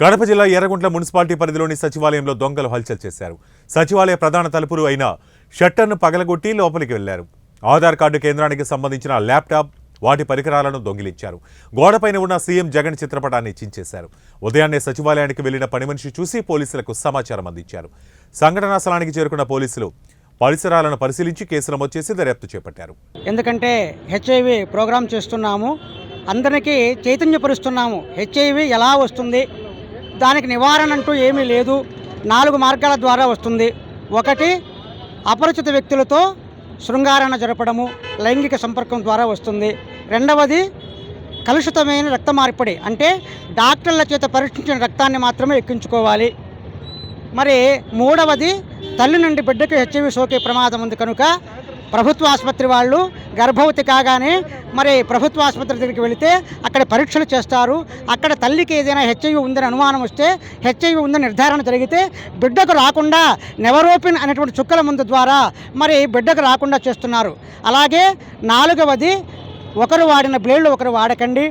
కడప జిల్లా ఎర్రగుంట్ల మున్సిపాలిటీ పరిధిలోని సచివాలయంలో దొంగలు హల్చల్ చేశారు. సచివాలయ ప్రధాన తలుపులు అయిన షట్టర్ను పగలగొట్టి లోపలికి వెళ్ళారు. ఆధార్ కార్డు కేంద్రానికి సంబంధించిన ల్యాప్టాప్ వాటి పరికరాలను దొంగిలించారు. గోడపైన ఉన్న సీఎం జగన్ చిత్రపటాన్ని చించేశారు. ఉదయాన్నే సచివాలయానికి వెళ్ళిన పని మనిషి చూసి పోలీసులకు సమాచారం అందించారు. సంఘటనా స్థలానికి చేరుకున్న పోలీసులు పరిసరాలను పరిశీలించి కేసు నమోదు చేసి దర్యాప్తు చేపట్టారు. ఎందుకంటే హెచ్ఐవి ప్రోగ్రామ్ చేస్తున్నాము. అందరికీ చైతన్యపరుస్తున్నాము. హెచ్ఐవి ఎలా వస్తుంది? దానికి నివారణ అంటూ ఏమీ లేదు. నాలుగు మార్గాల ద్వారా వస్తుంది. ఒకటి అపరిచిత వ్యక్తులతో శృంగారణ జరపడము లైంగిక సంపర్కం ద్వారా వస్తుంది. రెండవది కలుషితమైన రక్త మార్పిడి అంటే డాక్టర్ల చేత పరీక్షించిన రక్తాన్ని మాత్రమే ఎక్కించుకోవాలి. మరి మూడవది తల్లి నుండి బిడ్డకు హెచ్ఐవి సోకే ప్రమాదం ఉంది కనుక ప్రభుత్వ ఆసుపత్రి వాళ్ళు గర్భవతి కాగానే మరి ప్రభుత్వ ఆసుపత్రి దగ్గరికి వెళితే అక్కడ పరీక్షలు చేస్తారు. అక్కడ తల్లికి ఏదైనా హెచ్ఐవి ఉందని అనుమానం వస్తే హెచ్ఐవి ఉందని నిర్ధారణ జరిగితే బిడ్డకు రాకుండా నెవరోపిన్ అనేటువంటి చుక్కల మందు ద్వారా మరి బిడ్డకు రాకుండా చేస్తున్నారు. అలాగే నాలుగవది ఒకరు వాడిన బ్లేడ్లు ఒకరు వాడకండి.